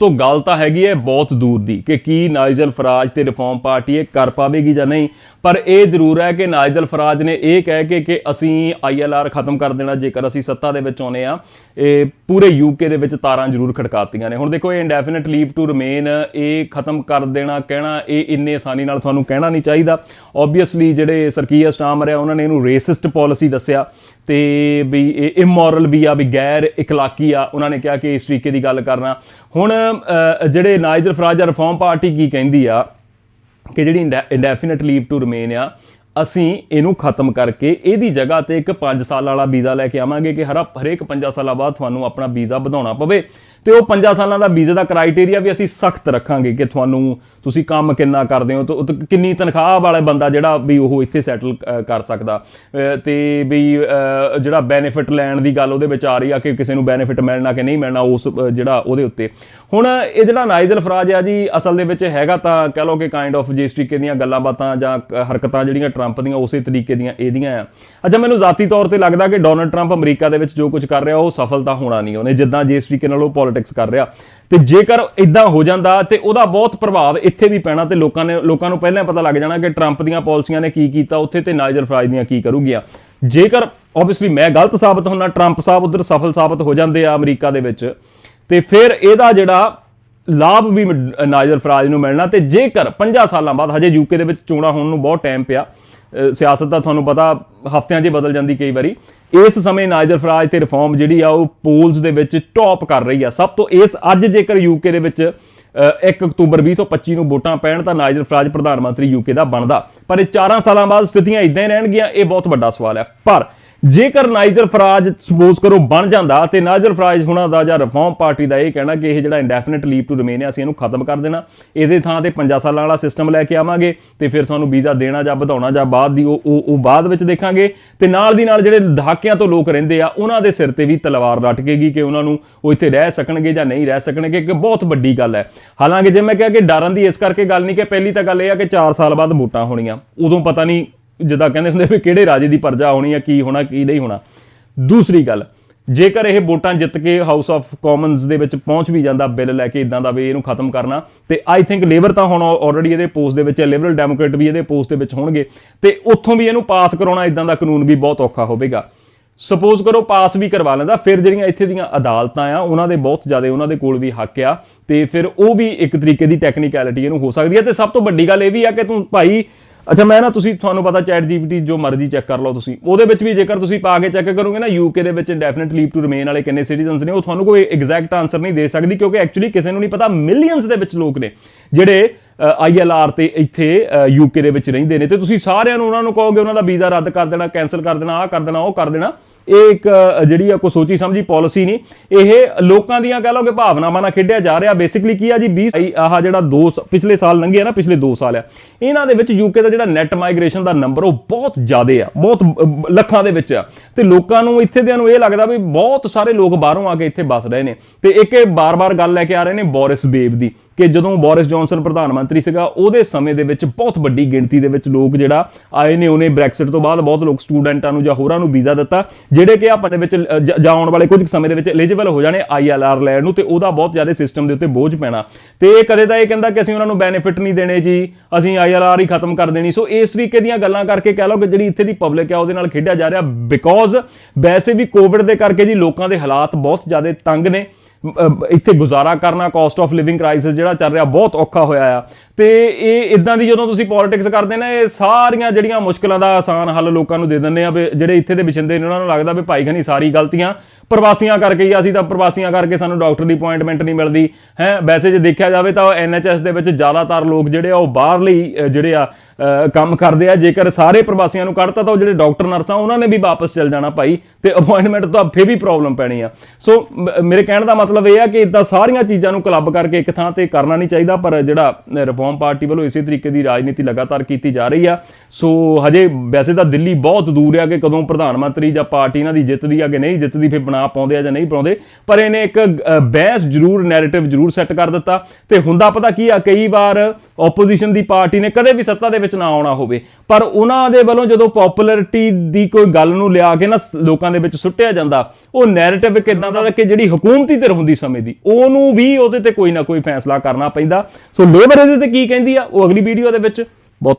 ਤੋਂ ਗੱਲ ਤਾਂ ਹੈਗੀ ਹੈ ਬਹੁਤ ਦੂਰ ਦੀ ਕਿ ਕੀ ਨਾਈਜਲ ਫਰਾਜ ਤੇ ਰਿਫਾਰਮ ਪਾਰਟੀ ਇਹ ਕਰ ਪਾਵੇਗੀ ਜਾਂ ਨਹੀਂ। ਪਰ ਇਹ ਜ਼ਰੂਰ ਹੈ ਕਿ ਨਾਈਜਲ ਫਰਾਜ ਨੇ ਇਹ ਕਹਿ ਕੇ ਕਿ ਅਸੀਂ ਆਈਐਲਆਰ ਖਤਮ ਕਰ ਦੇਣਾ, ਜੇਕਰ ਅਸੀਂ ਸੱਤਾ ਦੇ ਵਿੱਚ ਆਉਨੇ ਆ ਇਹ ਪੂਰੇ ਯੂਕੇ ਦੇ ਵਿੱਚ ਤਾਰਾਂ ਜ਼ਰੂਰ ਖੜਕਾਤੀਆਂ ਨੇ। ਹੁਣ ਦੇਖੋ, ਇਹ ਇੰਡੈਫੀਨਿਟ ਲੀਵ ਟੂ ਰਿਮੇਨ ਇਹ ਖਤਮ ਕਰ ਦੇਣਾ, ਕਹਿਣਾ, ਇਹ ਇੰਨੇ ਆਸਾਨੀ ਨਾਲ ਤੁਹਾਨੂੰ ਕਹਿਣਾ ਨਹੀਂ ਚਾਹੀਦਾ। ਆਬਵੀਅਸਲੀ ਜਿਹੜੇ ਸਰਕੀਆ ਸਟਾਮਰ ਆ ਉਹਨਾਂ ਨੇ ਇਹਨੂੰ ਰੇਸਿਸਟ ਪਾਲਿਸੀ ਦੱਸਿਆ ਤੇ ਵੀ ਇਹ ਇਮੋਰਲ ਵੀ ਆ, ਵੀ ਗੈਰ ਇਖਲਾਕੀ ਆ, ਉਹਨਾਂ ਨੇ ਕਿਹਾ ਕਿ ਇਸ ਤਰੀਕੇ ਦੀ ਗੱਲ ਕਰਨਾ। ਹੁਣ ਜਿਹੜੇ ਨਾਈਜਰ ਫਰਾਜ ਆ ਰਿਫਾਰਮ ਪਾਰਟੀ ਕੀ ਕਹਿੰਦੀ ਆ ਕਿ ਜਿਹੜੀ ਇੰਡੈਫੀਨਿਟ ਲੀਵ ਟੂ ਰਿਮੇਨ ਆ, ਅਸੀਂ ਇਹਨੂੰ ਖਤਮ ਕਰਕੇ ਇਹਦੀ ਜਗ੍ਹਾ ਤੇ ਇੱਕ 5 ਸਾਲ ਵਾਲਾ ਵੀਜ਼ਾ ਲੈ ਕੇ ਆਵਾਂਗੇ ਕਿ ਹਰ, ਹਰੇਕ 5 ਸਾਲਾਂ ਬਾਅਦ ਤੁਹਾਨੂੰ ਆਪਣਾ ਵੀਜ਼ਾ ਵਧਾਉਣਾ ਪਵੇ। ਤੇ ਉਹ 5 ਸਾਲਾਂ ਦਾ ਵੀਜ਼ੇ ਦਾ ਕ੍ਰਾਈਟੇਰੀਆ ਵੀ ਅਸੀਂ ਸਖਤ ਰੱਖਾਂਗੇ ਕਿ ਤੁਹਾਨੂੰ ਤੁਸੀਂ ਕੰਮ ਕਿੰਨਾ ਕਰਦੇ ਹੋ ਤੇ ਉਹ ਕਿੰਨੀ ਤਨਖਾਹ ਵਾਲਾ ਬੰਦਾ ਜਿਹੜਾ ਵੀ ਉਹ ਇੱਥੇ ਸੈਟਲ ਕਰ ਸਕਦਾ। ਅਹ, ਤੇ ਵੀ ਜਿਹੜਾ ਬੈਨੀਫਿਟ ਲੈਣ ਦੀ ਗੱਲ ਉਹਦੇ ਵਿੱਚ ਆ ਰਹੀ ਆ ਕਿ ਕਿਸੇ ਨੂੰ ਬੈਨੀਫਿਟ ਮਿਲਣਾ ਕਿ ਨਹੀਂ ਮਿਲਣਾ ਉਸ ਜਿਹੜਾ ਉਹਦੇ ਉੱਤੇ। ਹੁਣ ਇਹ ਜਿਹੜਾ ਨਾਈਜਲ ਫਰਾਜ ਆ ਜੀ, ਅਸਲ ਦੇ ਵਿੱਚ ਹੈਗਾ ਤਾਂ ਕਹ ਲਓ ਕਿ ਕਾਈਂਡ ਆਫ ਜਿਸ ਤਰੀਕੇ ਦੀਆਂ ਗੱਲਾਂ ਬਾਤਾਂ ਜਾਂ ਹਰਕਤਾਂ ਜਿਹੜੀਆਂ ਟਰੰਪ ਦੀਆਂ ਉਸੇ ਤਰੀਕੇ ਦੀਆਂ ਇਹਦੀਆਂ ਆ। ਅੱਛਾ, ਮੈਨੂੰ ਜ਼ਾਤੀ ਤੌਰ ਤੇ ਲੱਗਦਾ ਕਿ ਡੋਨਲਡ ਟਰੰਪ ਅਮਰੀਕਾ ਦੇ ਵਿੱਚ ਜੋ ਕੁਝ ਕਰ ਰਿਹਾ ਉਹ ਸਫਲ ਤਾਂ ਹੋਣਾ ਨਹੀਂ, ਉਹਨੇ ਜਿੱਦਾਂ ਜਿਸ ਤਰੀਕੇ ਨਾਲ ਉਹ ਪੋਲਿਟਿਕਸ ਕਰ ਰਿਹਾ। ਤੇ ਜੇਕਰ ਇਦਾਂ ਹੋ ਜਾਂਦਾ ਤੇ ਉਹਦਾ ਬਹੁਤ ਪ੍ਰਭਾਵ ਇੱਥੇ ਵੀ ਪੈਣਾ ਤੇ ਲੋਕਾਂ ਨੇ ਲੋਕਾਂ ਨੂੰ ਪਹਿਲਾਂ ਪਤਾ ਲੱਗ ਜਾਣਾ ਕਿ ਟਰੰਪ ਦੀਆਂ ਪਾਲਿਸੀਆਂ ਨੇ ਕੀ ਕੀਤਾ, ਉੱਥੇ ਤੇ ਨਾਜ਼ਰ ਫਰਾਜ ਦੀਆਂ ਕੀ ਕਰੂਗੀਆਂ। ਜੇਕਰ ਆਬਵੀਅਸਲੀ ਮੈਂ ਗਲਤ ਸਾਬਤ ਹੁੰਦਾ ਟਰੰਪ ਸਾਹਿਬ ਉਧਰ ਸਫਲ ਸਾਬਤ ਹੋ ਜਾਂਦੇ ਆ ਅਮਰੀਕਾ ਦੇ ਵਿੱਚ, ਤੇ ਫਿਰ ਇਹਦਾ ਜਿਹੜਾ ਲਾਭ ਵੀ ਨਾਜ਼ਰ ਫਰਾਜ ਨੂੰ ਮਿਲਣਾ ਤੇ ਜੇਕਰ 50 ਸਾਲਾਂ ਬਾਅਦ ਹਜੇ ਯੂਕੇ ਦੇ ਵਿੱਚ ਚੋਣਾਂ ਹੋਣ ਨੂੰ ਬਹੁਤ ਟਾਈਮ ਪਿਆ ਸਿਆਸਤ ਦਾ ਤੁਹਾਨੂੰ ਪਤਾ ਹਫ਼ਤਿਆਂ 'ਚ ਬਦਲ ਜਾਂਦੀ ਕਈ ਵਾਰੀ। ਇਸ ਸਮੇਂ ਨਾਈਜਰ ਫਰਾਜ ਤੇ ਰਿਫਾਰਮ ਜਿਹੜੀ ਆ, ਉਹ ਪੋਲਸ ਦੇ ਵਿੱਚ ਟੌਪ ਕਰ ਰਹੀ ਆ। ਸਭ ਤੋਂ ਇਸ, ਅੱਜ ਜੇਕਰ ਯੂਕੇ ਦੇ ਵਿੱਚ, ਅਹ 1 ਅਕਤੂਬਰ 2025 ਨੂੰ ਵੋਟਾਂ ਪੈਣ, ਤਾਂ ਨਾਈਜਰ ਫਰਾਜ ਪ੍ਰਧਾਨ ਮੰਤਰੀ ਯੂਕੇ ਦਾ ਬਣਦਾ। ਪਰ ਇਹ 4 ਸਾਲਾਂ ਬਾਅਦ ਸਥਿਤੀਆਂ ਇਦਾਂ ਹੀ ਰਹਿਣਗੀਆਂ, ਇਹ ਬਹੁਤ ਵੱਡਾ ਸਵਾਲ ਹੈ ਪਰ ਜੇਕਰ ਨਾਈਜਰ ਫਰਾਜ ਸਪੋਜ਼ ਕਰੋ ਬਣ ਜਾਂਦਾ ਤੇ ਨਾਈਜਰ ਫਰਾਜ ਹੁਣਾਂ ਦਾ ਜਾਂ ਰਿਫਾਰਮ ਪਾਰਟੀ ਦਾ ਇਹ ਕਹਿਣਾ ਕਿ ਇਹ ਜਿਹੜਾ ਇੰਡੈਫੀਨਿਟ ਲੀਵ ਟੂ ਰਿਮੇਨ ਹੈ, ਅਸੀਂ ਇਹਨੂੰ ਖਤਮ ਕਰ ਦੇਣਾ। ਇਹਦੇ ਥਾਂ ਤੇ 5 ਸਾਲਾਂ ਵਾਲਾ ਸਿਸਟਮ ਲੈ ਕੇ ਆਵਾਂਗੇ ਤੇ ਫਿਰ ਤੁਹਾਨੂੰ ਵੀਜ਼ਾ ਦੇਣਾ ਜਾਂ ਵਧਾਉਣਾ ਜਾਂ ਬਾਅਦ ਦੀ ਉਹ ਉਹ ਉਹ ਬਾਅਦ ਵਿੱਚ ਦੇਖਾਂਗੇ। ਤੇ ਨਾਲ ਦੀ ਨਾਲ ਜਿਹੜੇ ਦਹਾਕਿਆਂ ਤੋਂ ਲੋਕ ਰਹਿੰਦੇ ਆ, ਉਹਨਾਂ ਦੇ ਸਿਰ ਤੇ ਵੀ ਤਲਵਾਰ ਲਟਕੇਗੀ ਕਿ ਉਹਨਾਂ ਨੂੰ ਉਹ ਇੱਥੇ ਰਹਿ ਸਕਣਗੇ ਜਾਂ ਨਹੀਂ ਰਹਿ ਸਕਣਗੇ, ਕਿ ਬਹੁਤ ਵੱਡੀ ਗੱਲ ਹੈ। ਹਾਲਾਂਕਿ ਜੇ ਮੈਂ ਕਿਹਾ ਕਿ ਡਰਨ ਦੀ ਇਸ ਕਰਕੇ ਗੱਲ ਨਹੀਂ ਕਿ ਪਹਿਲੀ ਤਾਂ ਗੱਲ ਇਹ ਆ ਕਿ 4 ਸਾਲ ਬਾਅਦ ਵੋਟਾਂ ਹੋਣੀਆਂ, ਉਦੋਂ ਪਤਾ ਨਹੀਂ ਜਿੱਦਾਂ ਕਹਿੰਦੇ ਹੁੰਦੇ ਵੀ ਕਿਹੜੇ ਰਾਜੇ ਦੀ ਪਰਜਾ ਹੋਣੀ ਆ, ਕੀ ਹੋਣਾ, ਕੀ ਨਹੀਂ ਹੋਣਾ। ਦੂਸਰੀ ਗੱਲ, ਜੇਕਰ ਇਹ ਵੋਟਾਂ ਜਿੱਤ ਕੇ ਹਾਊਸ ਆਫ ਕਾਮਨਸ ਦੇ ਵਿੱਚ ਪਹੁੰਚ ਵੀ ਜਾਂਦਾ, ਬਿੱਲ ਲੈ ਕੇ ਇਦਾਂ ਦਾ ਵੀ ਇਹਨੂੰ ਖਤਮ ਕਰਨਾ, ਤੇ ਆਈ ਥਿੰਕ ਲੇਬਰ ਤਾਂ ਹੁਣ ਆਲਰੇਡੀ ਇਹਦੇ ਪੋਸਟ ਦੇ ਵਿੱਚ ਹੈ ਲਿਬਰਲ ਡੈਮੋਕ੍ਰੇਟ ਵੀ ਇਹਦੇ ਪੋਸਟ ਦੇ ਵਿੱਚ ਹੋਣਗੇ, ਤੇ ਉੱਥੋਂ ਵੀ ਇਹਨੂੰ ਪਾਸ ਕਰਾਉਣਾ ਇਦਾਂ ਦਾ ਕਾਨੂੰਨ ਵੀ ਬਹੁਤ ਔਖਾ ਹੋਵੇਗਾ। ਸਪੋਜ਼ ਕਰੋ ਪਾਸ ਵੀ ਕਰਵਾ ਲੈਂਦਾ, ਫਿਰ ਜਿਹੜੀਆਂ ਇੱਥੇ ਦੀਆਂ ਅਦਾਲਤਾਂ ਆ, ਉਹਨਾਂ ਦੇ ਬਹੁਤ ਜ਼ਿਆਦਾ ਉਹਨਾਂ ਦੇ ਕੋਲ ਵੀ ਹੱਕ ਆ, ਤੇ ਫਿਰ ਉਹ ਵੀ ਇੱਕ ਤਰੀਕੇ ਦੀ ਟੈਕਨੀਕੈਲਿਟੀ ਇਹਨੂੰ ਹੋ ਸਕਦੀ ਹੈ ਤੇ ਸਭ ਤੋਂ ਵੱਡੀ ਗੱਲ ਇਹ ਵੀ ਆ ਕਿ ਤੂੰ ਭਾਈ ਅੱਛਾ, ਮੈਂ ਨਾ ਤੁਸੀਂ ਤੁਹਾਨੂੰ ਪਤਾ ਚੈਟ ਜੀਪੀਟੀ ਜੋ ਮਰਜ਼ੀ ਚੈੱਕ ਕਰ ਲਓ ਤੁਸੀਂ। ਉਹਦੇ ਵਿੱਚ ਵੀ ਜੇਕਰ ਤੁਸੀਂ ਪਾ ਕੇ ਚੈੱਕ ਕਰੋਗੇ ਨਾ ਯੂਕੇ ਦੇ ਵਿੱਚ ਇੰਡੈਫੀਨਿਟ ਲੀਵ ਟੂ ਰਿਮੇਨ ਵਾਲੇ ਕਿੰਨੇ ਸਿਟੀਜ਼ਨਸ ਨੇ, ਉਹ ਤੁਹਾਨੂੰ ਕੋਈ ਐਗਜ਼ੈਕਟ ਆਨਸਰ ਨਹੀਂ ਦੇ ਸਕਦੀ ਕਿਉਂਕਿ ਐਕਚੁਅਲੀ ਕਿਸੇ ਨੂੰ ਨਹੀਂ ਪਤਾ ਮਿਲੀਅਨਸ ਦੇ ਵਿੱਚ ਲੋਕ ਨੇ ਜਿਹੜੇ ਆਈਐਲਆਰ ਤੇ ਇੱਥੇ ਯੂਕੇ ਦੇ ਵਿੱਚ ਰਹਿੰਦੇ ਨੇ। ਤੇ ਤੁਸੀਂ ਸਾਰਿਆਂ ਨੂੰ ਉਹਨਾਂ ਨੂੰ ਕਹੋਗੇ, ਉਹਨਾਂ ਦਾ ਵੀਜ਼ਾ ਰੱਦ ਕਰ ਦੇਣਾ ਕੈਨਸਲ ਕਰ ਦੇਣਾ, ਆਹ ਕਰ ਦੇਣਾ, ਉਹ ਕਰ ਦੇਣਾ। ਇਹ ਇੱਕ ਜਿਹੜੀ ਆ ਕੋਈ ਸੋਚੀ ਸਮਝੀ ਪਾਲਿਸੀ ਨਹੀਂ। ਇਹ ਲੋਕਾਂ ਦੀਆਂ ਕਹਿ ਲਓ ਕਿ ਭਾਵਨਾਵਾਂ ਨਾਲ ਖੇਡਿਆ ਜਾ ਰਿਹਾ। ਬੇਸਿਕਲੀ ਕੀ ਆ ਜੀ 20 ਆਹ ਜਿਹੜਾ ਦੋ ਸ- ਪਿਛਲੇ ਸਾਲ ਲੰਘੇ ਨਾ, ਪਿਛਲੇ 2 ਸਾਲ ਆ। ਇਹਨਾਂ ਦੇ ਵਿੱਚ ਯੂਕੇ ਦਾ ਜਿਹੜਾ ਨੈਟ ਮਾਈਗ੍ਰੇਸ਼ਨ ਦਾ ਨੰਬਰ ਉਹ ਬਹੁਤ ਜ਼ਿਆਦਾ ਆ ਬਹੁਤ ਲੱਖਾਂ ਦੇ ਵਿੱਚ ਆ। ਤੇ ਲੋਕਾਂ ਨੂੰ ਇੱਥੇ ਦਿਆਂ ਨੂੰ ਇਹ ਲੱਗਦਾ ਵੀ ਬਹੁਤ ਸਾਰੇ ਲੋਕ ਬਾਹਰੋਂ ਆ ਕੇ ਇੱਥੇ ਵੱਸ ਰਹੇ ਨੇ। ਤੇ ਇੱਕ ਇਹ ਬਾਰ-ਬਾਰ ਗੱਲ ਲੈ ਕੇ ਆ ਰਹੇ ਨੇ ਬੋਰਿਸ ਬੇਬ ਦੀ ਕਿ ਜਦੋਂ ਬੋਰਿਸ ਜੌਨਸਨ ਪ੍ਰਧਾਨ ਮੰਤਰੀ ਸੀਗਾ ਉਹਦੇ ਸਮੇਂ ਦੇ ਵਿੱਚ ਬਹੁਤ ਵੱਡੀ ਗਿਣਤੀ ਦੇ ਵਿੱਚ ਲੋਕ ਜਿਹੜਾ ਆਏ ਨੇ ਉਹਨੇ ਬ੍ਰੈਕਸਿਟ ਤੋਂ ਬਾਅਦ ਬਹੁਤ ਲੋਕ ਸਟੂਡੈਂਟਾਂ ਨੂੰ ਜਾਂ ਹੋਰਾਂ ਨੂੰ ਵੀਜ਼ਾ ਦਿੱਤਾ ਜਿਹੜੇ ਕਿ ਆਪਾਂ ਦੇ ਵਿੱਚ ਅ, ਜਾਂ ਆਉਣ ਵਾਲੇ ਕੁਝ ਕੁ ਸਮੇਂ ਦੇ ਵਿੱਚ ਐਲੀਜੀਬਲ ਹੋ ਜਾਣੇ ਆਈਐਲਆਰ ਲੈਣ ਨੂੰ ਤੇ ਉਹਦਾ ਬਹੁਤ ਜ਼ਿਆਦਾ ਸਿਸਟਮ ਦੇ ਉੱਤੇ ਬੋਝ ਪੈਣਾ। ਤੇ ਇਹ ਕਦੇ ਤਾਂ ਇਹ ਕਹਿੰਦਾ ਕਿ ਅਸੀਂ ਉਹਨਾਂ ਨੂੰ ਬੈਨੀਫਿਟ ਨਹੀਂ ਦੇਣੇ ਜੀ ਅਸੀਂ ਆਈ ਆਈਐਲਆਰ ਹੀ ਖਤਮ ਕਰ ਦੇਣੀ। ਸੋ ਇਸ ਤਰੀਕੇ ਦੀਆਂ ਗੱਲਾਂ ਕਰਕੇ ਕਹਿ ਲਓ ਕਿ ਜਿਹੜੀ ਇੱਥੇ ਦੀ ਪਬਲਿਕ ਆ, ਉਹਦੇ ਨਾਲ ਖੇਡਿਆ ਜਾ ਰਿਹਾ ਬਿਕੋਜ਼ ਵੈਸੇ ਵੀ ਕੋਵਿਡ ਦੇ ਕਰਕੇ ਜੀ ਲੋਕਾਂ ਦੇ ਹਾਲਾਤ ਬਹੁਤ ਜ਼ਿਆਦਾ ਤੰਗ ਨੇ। ਇੱਥੇ ਗੁਜ਼ਾਰਾ ਕਰਨਾ ਕਾਸਟ ਆਫ ਲਿਵਿੰਗ ਕ੍ਰਾਈਸਿਸ ਜਿਹੜਾ ਚੱਲ ਰਿਹਾ ਬਹੁਤ ਔਖਾ ਹੋਇਆ ਆ। ਤੇ ਇਹ ਇਦਾਂ ਦੀ ਜਦੋਂ ਤੁਸੀਂ ਪੋਲਿਟਿਕਸ ਕਰਦੇ ਨਾ, ਇਹ ਸਾਰੀਆਂ ਜਿਹੜੀਆਂ ਮੁਸ਼ਕਲਾਂ ਦਾ ਆਸਾਨ ਹੱਲ ਲੋਕਾਂ ਨੂੰ ਦੇ ਦਿੰਦੇ ਆ ਵੀ ਜਿਹੜੇ ਇੱਥੇ ਦੇ ਵਿਛਿੰਦੇ ਨੇ, ਉਹਨਾਂ ਨੂੰ ਲੱਗਦਾ ਵੀ ਭਾਈ ਖਨੀ ਸਾਰੀ ਗਲਤੀਆਂ ਪ੍ਰਵਾਸੀਆਂ ਕਰਕੇ ਹੀ ਅਸੀਂ ਤਾਂ ਪ੍ਰਵਾਸੀਆਂ ਕਰਕੇ ਸਾਨੂੰ ਡਾਕਟਰ ਦੀ ਅਪਾਇੰਟਮੈਂਟ ਨਹੀਂ ਮਿਲਦੀ। ਹੈ ਵੈਸੇ ਜੇ ਦੇਖਿਆ ਜਾਵੇ ਤਾਂ ਐਨਐਚਐਸ ਦੇ ਵਿੱਚ ਜ਼ਿਆਦਾਤਰ ਲੋਕ ਜਿਹੜੇ ਆ ਉਹ ਬਾਹਰਲੀ ਅਹ, ਜਿਹੜੇ ਆ ਕੰਮ ਕਰਦੇ ਆ। ਜੇਕਰ ਸਾਰੇ ਪ੍ਰਵਾਸੀਆਂ ਨੂੰ ਕੱਢਤਾ ਤਾਂ ਉਹ ਜਿਹੜੇ ਡਾਕਟਰ ਨਰਸਾਂ ਉਹਨਾਂ ਨੇ ਵੀ ਵਾਪਸ ਚਲ ਜਾਣਾ ਭਾਈ ਤੇ ਅਪਾਇੰਟਮੈਂਟ ਤੋਂ ਫੇਰ ਵੀ ਪ੍ਰੋਬਲਮ ਪੈਣੀ ਆ। ਸੋ ਮੇਰੇ ਕਹਿਣ ਦਾ ਮਤਲਬ ਇਹ ਆ ਕਿ ਇਦਾਂ ਸਾਰੀਆਂ ਚੀਜ਼ਾਂ ਨੂੰ ਕਲੱਬ ਕਰਕੇ ਇੱਕ ਥਾਂ ਤੇ ਕਰਨਾ ਨਹੀਂ ਚਾਹੀਦਾ ਪਰ ਜਿਹੜਾ ਰਿਫਾਰਮ ਪਾਰਟੀ ਵੱਲੋਂ ਇਸੇ ਤਰੀਕੇ ਦੀ ਰਾਜਨੀਤੀ ਲਗਾਤਾਰ ਕੀਤੀ ਜਾ ਰਹੀ ਆ। ਸੋ ਹਜੇ ਵੈਸੇ ਤਾਂ ਦਿੱਲੀ ਬਹੁਤ ਦੂਰ ਆ ਕਿ ਕਦੋਂ ਪ੍ਰਧਾਨ ਮੰਤਰੀ ਜਾਂ ਪਾਰਟੀ ਇਹਨਾਂ ਦੀ ਜਿੱਤਦੀ ਆ ਕਿ ਨਹੀਂ ਜਿੱਤਦੀ ਫਿਰ ਬਣਾ ਪਾਉਂਦੇ ਆ ਜਾਂ ਨਹੀਂ ਪਾਉਂਦੇ ਪਰ ਇਹਨੇ ਇੱਕ ਬਹਿਸ ਜ਼ਰੂਰ ਨੈਰੇਟਿਵ ਜ਼ਰੂਰ ਸੈੱਟ ਕਰ ਦਿੱਤਾ। ਤੇ ਹੁੰਦਾ ਪਤਾ ਕੀ ਆ ਕਈ ਵਾਰ ਆਪੋਜੀਸ਼ਨ ਦੀ ਪਾਰਟੀ ਨੇ ਕਦੇ ਵੀ ਸੱਤਾ ਦੇ ਵਿੱਚ ਨਾ ਆਉਣਾ ਹੋਵੇ ਪਰ ਉਹਨਾਂ ਦੇ ਵੱਲੋਂ ਜਦੋਂ ਪਪੂਲੈਰਿਟੀ ਦੀ ਕੋਈ ਗੱਲ ਨੂੰ ਲਿਆ ਕੇ ਨਾ ਲੋਕਾਂ ਦੇ ਵਿੱਚ ਸੁੱਟਿਆ ਜਾਂਦਾ ਉਹ ਨੈਰੇਟਿਵ ਕਿਦਾਂ ਦਾ ਕਿ ਜਿਹੜੀ ਹਕੂਮਤੀ ਧਿਰ ਹੁੰਦੀ ਸਮੇਂ ਦੀ ਉਹਨੂੰ ਵੀ ਉਹਦੇ ਤੇ ਕੋਈ ਨਾ ਕੋਈ ਫੈਸਲਾ ਕਰਨਾ ਪੈਂਦਾ। ਸੋ ਲੇਬਰ ਇਹਦੇ ਤੇ ਕੀ ਕਹਿੰਦੀ ਆ? ਉਹ ਅਗਲੀ ਵੀਡੀਓ ਦੇ ਵਿੱਚ